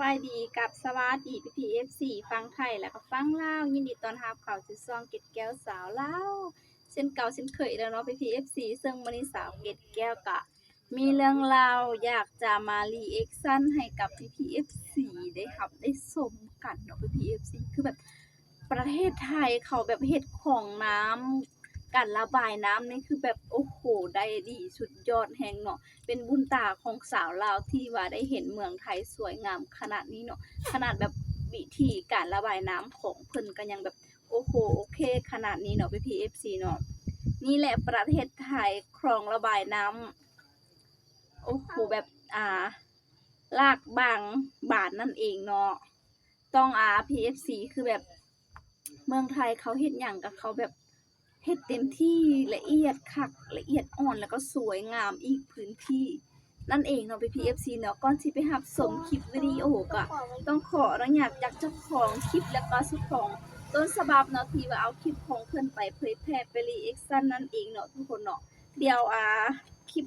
บายดีกับสวัสดีพี่พีเอฟซีฟังไทยแล้วก็ฟังเล่ายินดีต้อนรับเข้าสู่ซองเก็ดแก้วสาวเล่าเช่นเก่าเช่นเคยแล้วเนาะพี่พีเอฟซีซึ่งวันนี้สาวเก็ดแก้วกะ มีเรื่องราวอยากจะมารีแอคชั่นให้กับพี่พีเอฟซีได้ครับได้ชมกันเนาะพี่พีเอฟซีคือแบบประเทศไทยเขาแบบเฮ็ดของน้ำ การระบายน้ำนี่คือแบบโอ้โหได้ดีสุดยอดแฮงเนาะเป็นบุญตาของสาวลาวที่ว่าได้เห็นเมืองไทยสวยงามขนาดนี้เนาะขนาดแบบวิธีการระบายน้ำของเพิ่นก็ยังแบบโอ้โหโอเค ขนาดนี้เนาะพี่พีเอฟซีเนาะนี่แหละประเทศไทยคลองระบายน้ำโอ้โหแบบอ่า ลากบางบาทนั่นเองเนาะต้องอาพีเอฟซีคือแบบเมืองไทยเขาเฮ็ดอย่างกับเขาแบบ เฮ็ดเต็มที่ละเอียดคักละเอียดอ่อนแล้วก็สวยงามอีกพื้นที่ นั่นเองเนาะ PPFC เนาะก่อนที่ไปรับชมคลิปวิดีโอก็ต้องขออนุญาตจากเจ้าของคลิปแล้วก็เจ้าของต้นฉบับเนาะที่ว่าเอาคลิปของเพิ่นไปเผยแพร่ไปรีแอคชั่นนั่นเองเนาะทุกคนเนาะเดี๋ยวอ่าคลิป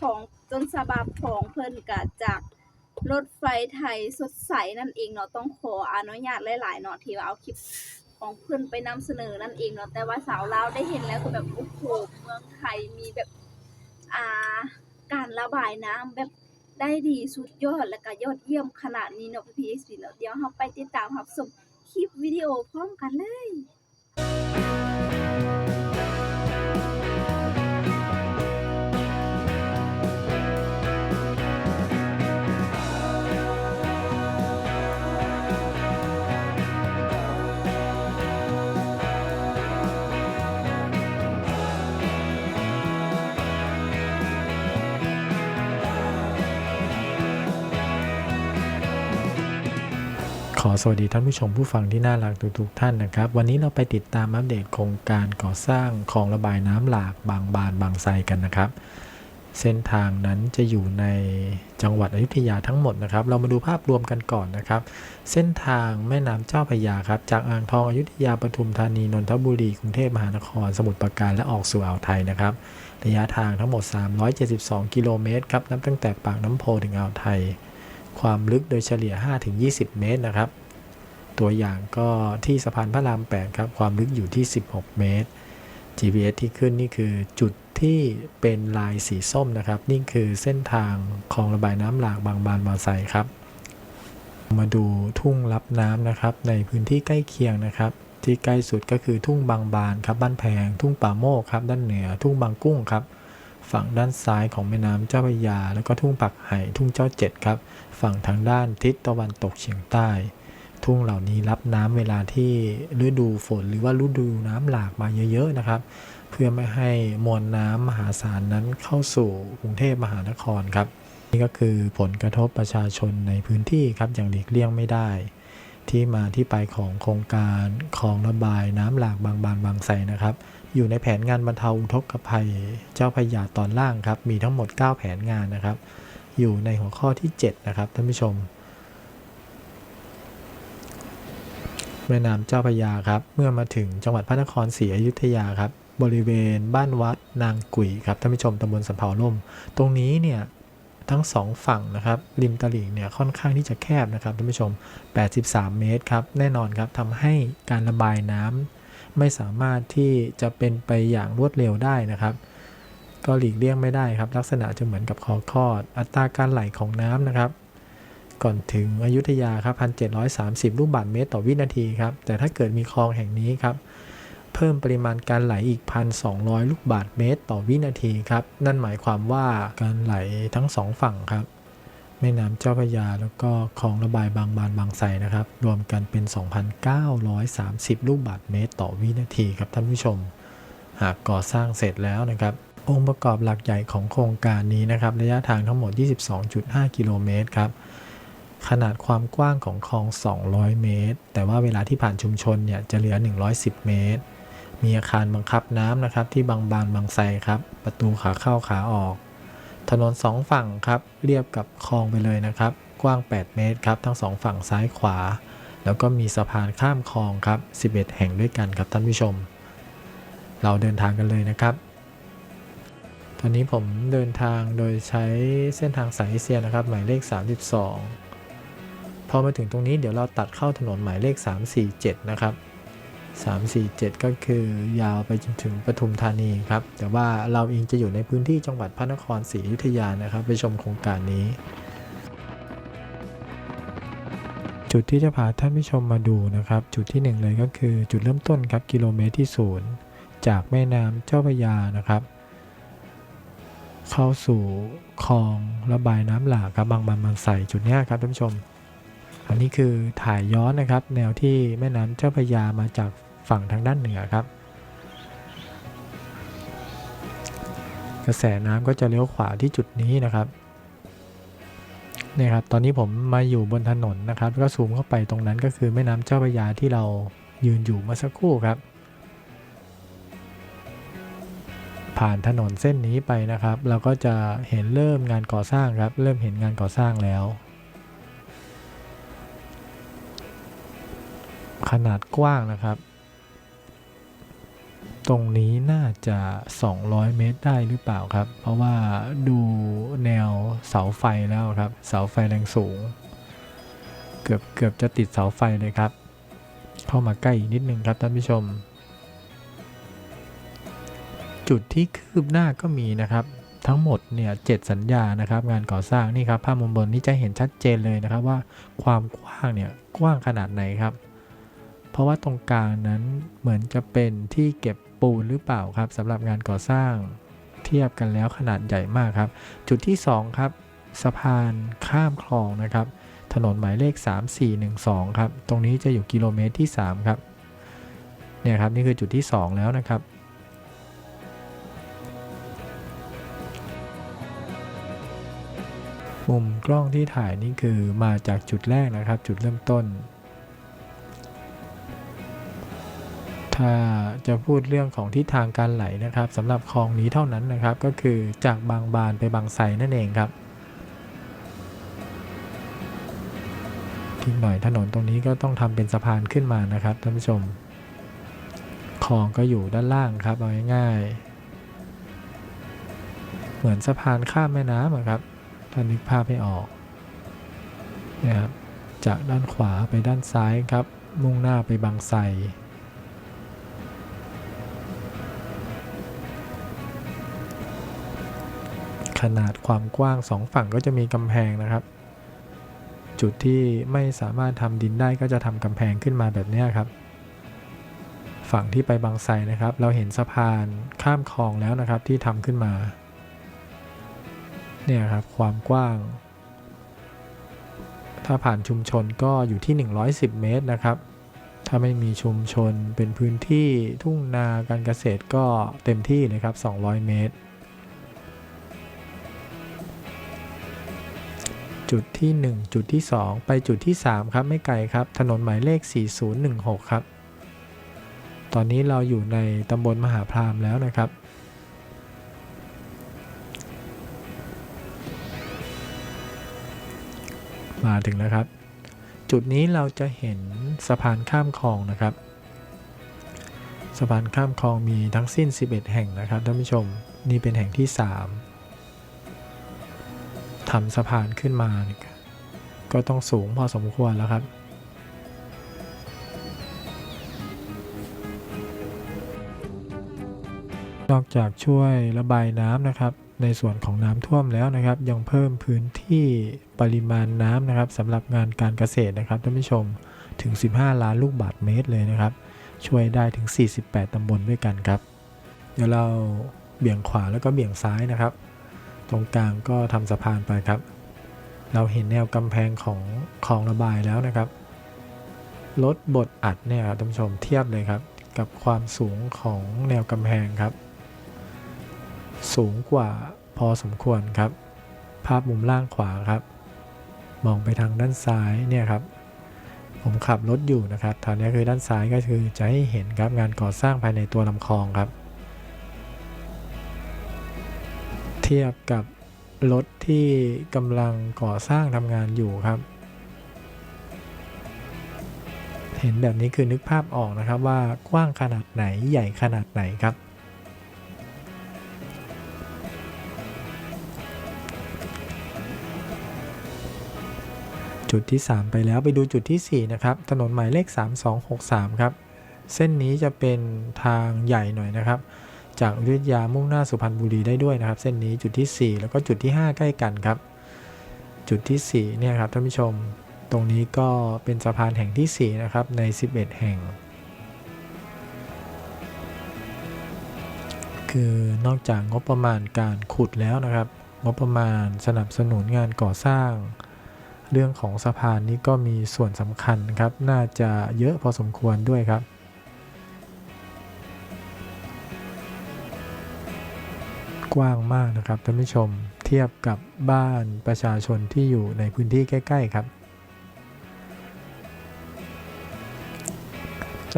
ของต้นฉบับของเพิ่นก็จากรถไฟไทยสดใสนั่นเองเนาะต้องขออนุญาตหลายๆเนาะที่ว่าเอาคลิป ของเพื่อนไปนำเสนอนั่นเองเนาะแต่ว่าสาวลาวได้เห็นแล้วก็แบบโอ้โหเมืองไทยมีแบบอ่าการระบายน้ำแบบได้ดีสุดยอดและก็ยอดเยี่ยมขนาดนี้เนาะพี่พีเอสเนาะเดี๋ยวเราไปติดตามรับชมคลิปวิดีโอพร้อมกันเลย ขอสวัสดีท่านผู้ชมผู้ฟังที่น่ารักทุกๆท่านนะครับ วันนี้เราไปติดตามอัปเดตโครงการก่อสร้างคลองระบายน้ำหลากบางบานบางไทรกันนะครับ เส้นทางนั้นจะอยู่ในจังหวัดอยุธยาทั้งหมดนะครับ เรามาดูภาพรวมกันก่อนนะครับ เส้นทางแม่น้ำเจ้าพยาครับ จากอ่างทองอยุธยาปทุมธานีนนทบุรีกรุงเทพมหานคร สมุทรปราการและออกสู่อ่าวไทยนะครับระยะทางทั้งหมด 372 กิโลเมตรครับนับตั้งแต่ปากน้ำโพถึงอ่าวไทย ความลึกโดยเฉลี่ย 5-20 เมตรนะครับ ตัวอย่างก็ที่สะพานพระราม 8 ครับ ความลึกอยู่ที่ 16 เมตร GPS ที่ขึ้นนี่คือจุดที่เป็นลายสีส้มนะครับ นี่คือเส้นทางคลองระบายน้ำหลากบางบานบางไทรครับ มาดูทุ่งรับน้ำนะครับ ในพื้นที่ใกล้เคียงนะครับ ที่ใกล้สุดก็คือทุ่งบางบานครับบ้านแพง ทุ่งป่าโมกครับด้านเหนือ ทุ่งบางกุ้งครับ ฝั่งด้านซ้ายของแม่น้ำเจ้าพระยา แล้วก็ทุ่งปักไห่ทุ่งเจ้าเจ็ดครับ ฝั่งทางด้านทิศตะวันตกเฉียงใต้ ทุ่งเหล่านี้รับน้ำเวลาที่ฤดูฝนหรือว่าฤดูน้ำหลากมาเยอะๆนะครับ เพื่อไม่ให้มวลน้ำมหาศาลนั้นเข้าสู่กรุงเทพมหานครครับ นี่ก็คือผลกระทบประชาชนในพื้นที่ครับอย่างหลีกเลี่ยงไม่ได้ที่มาที่ไปของโครงการคลองระบายน้ำหลากบางบานบางไทรนะครับ อยู่ในแผนงานบรรเทาอุทกภัย เจ้าพยาตอนล่างครับ มีทั้งหมด 9 แผนงานนะครับ อยู่ในหัวข้อที่ 7 นะครับท่านผู้ชม แม่น้ำเจ้าพยาครับ เมื่อมาถึงจังหวัดพระนครศรีอยุธยาครับ บริเวณบ้านวัดนางกุ๋ยครับท่านผู้ชมตำบลสำเภาล่ม ตรงนี้เนี่ยทั้งสองฝั่งนะครับริมตลิ่งเนี่ยค่อนข้างที่จะแคบนะครับท่านผู้ชม 83 เมตรครับแน่นอนครับทำให้การระบายน้ำ ไม่สามารถที่จะเป็นไปอย่างรวดเร็วได้นะครับ ก็หลีกเลี่ยงไม่ได้ครับ ลักษณะจะเหมือนกับคอคอด อัตราการไหลของน้ำนะครับ ก่อนถึงอยุธยาครับ 1,730 ลูกบาศก์เมตรต่อวินาทีครับ แต่ถ้าเกิดมีคลองแห่งนี้ครับ เพิ่มปริมาณการไหลอีก 1,200 ลูกบาศก์เมตรต่อวินาทีครับ นั่นหมายความว่าการไหลทั้งสองฝั่งครับ แม่น้ำเจ้าพระยา แล้วก็คลองระบายบางบานบางไทรนะครับ รวมกันเป็น 2,930 ลูกบาศก์เมตรต่อวินาทีครับท่านผู้ชม หากก่อสร้างเสร็จแล้วนะครับ องค์ประกอบหลักใหญ่ของโครงการนี้นะครับ ระยะทางทั้งหมด 22.5 กิโลเมตรครับขนาดความกว้างของคลอง 200 เมตร แต่ว่าเวลาที่ผ่านชุมชนเนี่ยจะเหลือ 110 เมตร มีอาคารบังคับน้ำนะครับที่บางบานบางไทรครับ ประตูขาเข้าขาออก ถนนสองฝั่งครับเรียบกับคลองไปเลยนะครับ กว้าง 8 เมตรครับทั้งสองฝั่งซ้ายขวา แล้วก็มีสะพานข้ามคลองครับ 11 แห่งด้วยกันครับท่านผู้ชม เราเดินทางกันเลยนะครับ ตอนนี้ผมเดินทางโดยใช้เส้นทางสายเอเชียนะครับ หมายเลข 32 พอมาถึงตรงนี้เดี๋ยวเราตัดเข้าถนนหมายเลข 347 นะครับ 347 ก็คือยาวไปจนถึงปทุมธานีครับ แต่ว่าเราเองจะอยู่ในพื้นที่จังหวัดพระนครศรีอยุธยานะครับ ไปชมโครงการนี้ จุดที่จะพาท่านผู้ชมมาดูนะครับ จุดที่หนึ่งเลยก็คือจุดเริ่มต้นครับกิโลเมตรที่ศูนย์จากแม่น้ำเจ้าพระยานะครับ เข้าสู่คลองระบายน้ำหลากครับบางบานบางใสจุดนี้ครับท่านผู้ชมอันนี้คือถ่ายย้อนนะครับ แนวที่แม่น้ำเจ้าพระยามาจาก ฝั่งทางด้านเหนือครับ กระแสน้ำก็จะเลี้ยวขวาที่จุดนี้นะครับเนี่ยครับ ตอนนี้ผมมาอยู่บนถนนนะครับ ก็ซูมเข้าไปตรงนั้นก็คือแม่น้ำเจ้าพระยาที่เรายืนอยู่เมื่อสักครู่ครับ ผ่านถนนเส้นนี้ไปนะครับ เราก็จะเห็นเริ่มงานก่อสร้างครับ เริ่มเห็นงานก่อสร้างแล้ว ขนาดกว้างนะครับ ตรงนี้น่าจะ 200 เมตรได้หรือเปล่าครับ เพราะว่าดูแนวเสาไฟแล้วครับ เสาไฟแรงสูง เกือบเกือบจะติดเสาไฟเลยครับ เข้ามาใกล้อีกนิดนึงครับท่านผู้ชม จุดที่คืบหน้าก็มีนะครับทั้งหมดเนี่ยเจ็ดสัญญานะครับงานก่อสร้างนี่ครับภาพมุมบนนี้จะเห็นชัดเจนเลยนะครับว่าความกว้างเนี่ยกว้างขนาดไหนครับ เพราะว่าตรงกลางนั้นเหมือนจะเป็นที่เก็บ ปูนหรือเปล่าครับสำหรับงานก่อสร้างเทียบกันแล้วขนาดใหญ่มากครับ จุดที่ 2 ครับ สะพานข้ามคลองนะครับ ถนนหมายเลข 3412 ครับ ตรงนี้จะอยู่กิโลเมตรที่ 3 ครับเนี่ยครับนี่คือจุดที่ 2 แล้วนะครับมุมกล้องที่ถ่ายนี่คือมาจากจุดแรกนะครับ จุดเริ่มต้น จะพูดเรื่องของทิศทางการไหลนะครับสำหรับคลองนี้เท่านั้นนะครับ ก็คือจากบางบานไปบางไทรนั่นเองครับทีหน่อยถนนตรงนี้ก็ต้องทำเป็นสะพานขึ้นมานะครับท่านผู้ชมคลองก็อยู่ด้านล่างครับเอาง่ายๆเหมือนสะพานข้ามแม่น้ำอะครับถ้านึกภาพให้ออกนี่ยครับจากด้านขวาไปด้านซ้ายครับ มุ่งหน้าไปบางไทร ขนาดความกว้างสองฝั่งก็จะมีกำแพงนะครับ จุดที่ไม่สามารถทำดินได้ก็จะทำกำแพงขึ้นมาแบบนี้ครับ ฝั่งที่ไปบางไทรนะครับ เราเห็นสะพานข้ามคลองแล้วนะครับที่ทำขึ้นมา เนี่ยครับความกว้าง ถ้าผ่านชุมชนก็อยู่ที่ 110 เมตรนะครับถ้าไม่มีชุมชนเป็นพื้นที่ทุ่งนาการเกษตรก็เต็มที่เลยครับ 200 เมตร จุดที่ 1 จุดที่ 2 ไปจุดที่ 3 ครับ ไม่ไกลครับ ถนนหมายเลข 4016 ครับ ตอนนี้เราอยู่ในตำบลมหาพรามแล้วนะครับ มาถึงแล้วครับ จุดนี้เราจะเห็นสะพานข้ามคลองนะครับ สะพานข้ามคลองมีทั้งสิ้น 11 แห่งนะครับท่านผู้ชม นี่เป็นแห่งที่ 3 ทำสะพานขึ้นมานี่ก็ต้องสูงพอสมควรแล้วครับ นอกจากช่วยระบายน้ำนะครับ ในส่วนของน้ำท่วมแล้วนะครับ ยังเพิ่มพื้นที่ปริมาณน้ำนะครับสำหรับงานการเกษตรนะครับท่านผู้ชมถึง 15 ล้านลูกบาศก์เมตรเลยนะครับ ช่วยได้ถึง 48 ตำบลด้วยกันครับ เดี๋ยวเราเบี่ยงขวาแล้วก็เบี่ยงซ้ายนะครับ ตรงกลางก็ทำสะพานไปครับ เราเห็นแนวกำแพงของคลองระบายแล้วนะครับรถบดอัดเนี่ยครับท่านผู้ชมเทียบเลยครับ กับความสูงของแนวกำแพงครับ สูงกว่าพอสมควรครับ ภาพมุมล่างขวาครับ มองไปทางด้านซ้ายเนี่ยครับ ผมขับรถอยู่นะครับทางนี้คือด้านซ้ายก็คือจะให้เห็นครับงานก่อสร้างภายในตัวลำคลองครับ ทียบกับรถที่กำลังก่อสร้างทำงานอยู่ครับ เห็นแบบนี้คือนึกภาพออกนะครับว่ากว้างขนาดไหนใหญ่ขนาดไหนครับ จุดที่ 3 ไปแล้วไปดูจุดทีสี่4 นะครับ ถนนหมายเลข 3263 ครับ เส้นนี้จะเป็นทางใหญ่หน่อยนะครับ จากอยุธยามุ่งหน้าสุพรรณบุรีได้ด้วยนะครับ เส้นนี้จุดที่ 4 แล้วก็จุดที่ 5 ใกล้กันครับ จุดที่4เนี่ยครับท่านผู้ชม ตรงนี้ก็เป็นสะพานแห่งที่ 4 นะครับ ใน 11 แห่ง คือนอกจากงบประมาณการขุดแล้วนะครับ งบประมาณสนับสนุนงานก่อสร้าง เรื่องของสะพานนี้ก็มีส่วนสำคัญครับ น่าจะเยอะพอสมควรด้วยครับ กว้างมากนะครับท่านผู้ชมเทียบกับบ้านประชาชนที่อยู่ในพื้นที่ใกล้ ๆ ครับ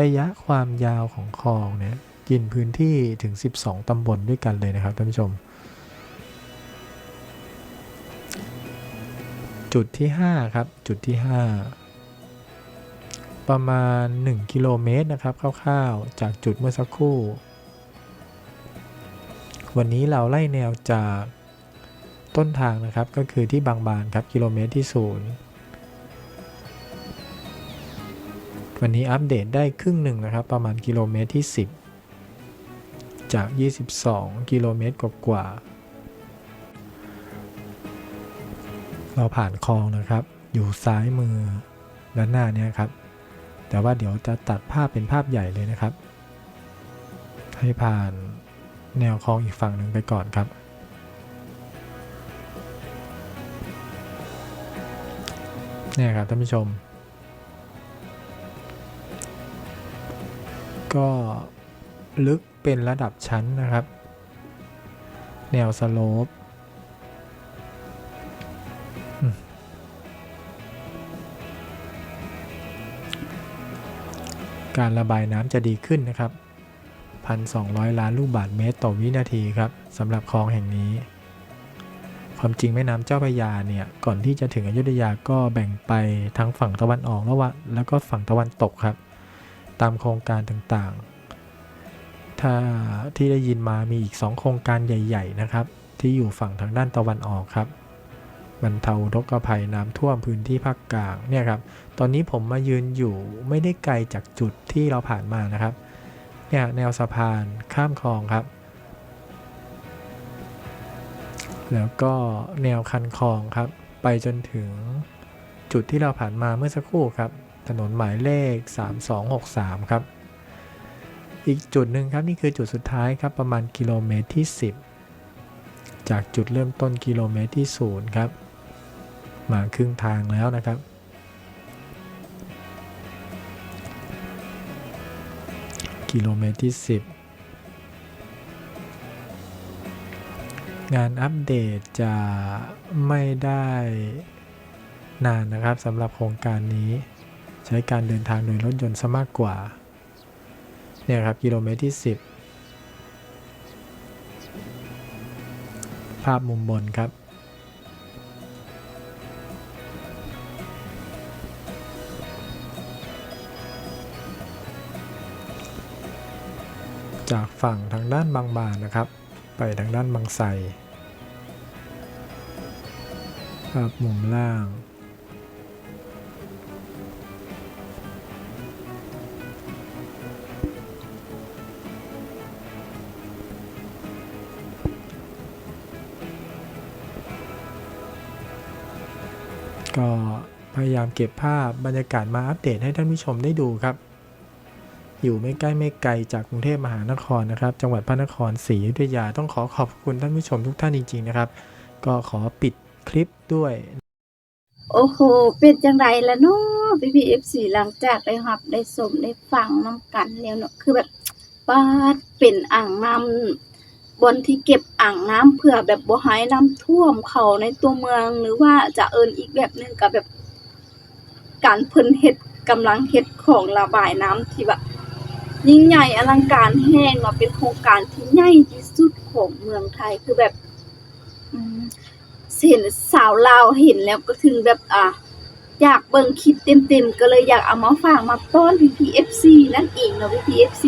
ระยะความยาวของคลองเนี่ยกินพื้นที่ถึง 12 ตำบลด้วยกันเลยนะครับท่านผู้ชม จุดที่ 5 ครับ จุดที่ 5 ประมาณ 1 กิโลเมตรนะครับคร่าวๆ จากจุดเมื่อสักครู่ วันนี้เราไล่แนวจากต้นทางนะครับ ก็คือที่บางบานครับกิโลเมตรที่ 0 วันนี้อัปเดตได้ครึ่งหนึ่งนะครับ ประมาณกิโลเมตรที่ 10 จาก 22 กิโลเมตรกว่าๆเราผ่านคลองนะครับ อยู่ซ้ายมือด้านหน้าเนี่ยครับ แต่ว่าเดี๋ยวจะตัดภาพเป็นภาพใหญ่เลยนะครับ ให้ผ่าน แนวคลองอีกฝั่งหนึ่งไปก่อนครับ เนี่ยครับท่านผู้ชม ก็ลึกเป็นระดับชั้นนะครับ แนวสโลปการระบายน้ำจะดีขึ้นนะครับ 1,200 ล้านลูกบาศก์เมตรต่อวินาทีครับสำหรับคลองแห่งนี้ ความจริงแม่น้ำเจ้าพระยาเนี่ยก่อนที่จะถึงอยุธยาก็แบ่งไปทั้งฝั่งตะวันออกแล้ววะแล้วก็ฝั่งตะวันตกครับ ตามโครงการต่างๆ ถ้าที่ได้ยินมามีอีก 2 โครงการใหญ่ ๆ นะครับ ที่อยู่ฝั่งทางด้านตะวันออกครับบรรเทาทกภัยน้ำท่วมพื้นที่ภาคกลางเนี่ยครับ ตอนนี้ผมมายืนอยู่ไม่ได้ไกลจากจุดที่เราผ่านมานะครับ เนี่ยแนวสะพานข้ามคลองครับ แล้วก็แนวคันคลองครับ ไปจนถึงจุดที่เราผ่านมาเมื่อสักครู่ครับ ถนนหมายเลข 3263 ครับ อีกจุดหนึ่งครับนี่คือจุดสุดท้ายครับประมาณกิโลเมตรที่ 10 จากจุดเริ่มต้นกิโลเมตรที่ 0 ครับ มาครึ่งทางแล้วนะครับ กิโลเมตรที่ 10 งานอัปเดตจะไม่ได้นานนะครับสำหรับโครงการนี้ ใช้การเดินทางโดยรถยนต์ซะมากกว่า เนี่ยครับกิโลเมตรที่ 10 ภาพมุมบนครับ จากฝั่งทางด้านบางบานนะครับ ไปทางด้านบางไทรภาพมุมล่าง ก็พยายามเก็บภาพบรรยากาศมาอัปเดตให้ท่านผู้ชมได้ดูครับ อยู่ไม่ใกล้ไม่ไกลจากกรุงเทพมหานครนะครับ จังหวัดพระนครศรีอยุธยาต้องขอขอบคุณท่านผู้ชมทุกท่านจริง ๆ นะครับ ก็ขอปิดคลิปด้วย โอ้โหเป็นจังไรละเนาะพี่พีเอฟซีหลังจากได้รับได้สมได้ฟังน้ำกันแล้วเนาะคือแบบปาเป็นอ่างน้ำบนที่เก็บอ่างน้ำเพื่อแบบบ่ให้น้ำท่วมเขาในตัวเมืองหรือว่าจะเอินอีกแบบหนึงก็แบบการเพิ่นเฮ็ดกำลังเฮ็ดของระบายน้ำที่แบบ ยิ่งใหญ่อลังการแห้งเนาะเป็นโครงการที่ใหญ่ที่สุดของเมืองไทยคือแบบเห็นสาวลาวเห็นแล้วก็ถึงแบบอะอยากเบิ่งคลิปเต็มๆ ก็เลยอยากเอามาฝากมาต้อน PPFC นั่นเองเนาะ PPFC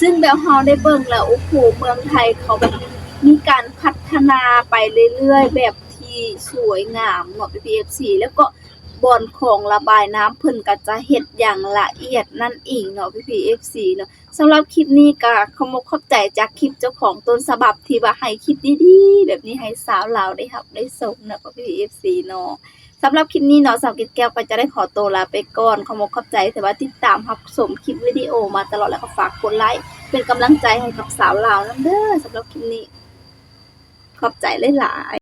ซึ่งแบบเฮาได้เบิ่งแล้วโอ้โหเมืองไทยเขาแบบมีการพัฒนาไปเรื่อยๆ แบบที่สวยงามเนาะ PPFC แล้วก็ บ่อนของระบายน้ำเพิ่นก็จะเฮ็ดอย่างละเอียดนั่นเองเนาะพี่ๆ FC เนาะสำหรับคลิปนี้ก็ขอมกขอบใจจากคลิปเจ้าของต้นฉบับที่ว่าให้คลิปดีๆแบบนี้ให้สาวลาวได้รับ ได้ชมเนาะพี่ๆ FC เนาะสำหรับคลิปนี้เนาะสาวกิจแก้วก็จะได้ขอตัวลาไปก่อนขอมกขอบใจแต่ว่าติดตามรับชมคลิปวิดีโอมาตลอดแล้วก็ฝากกดไลค์เป็นกำลังใจให้กับสาวลาวนํเด้อสำหรับคลิปนี้ ขอบใจหลาย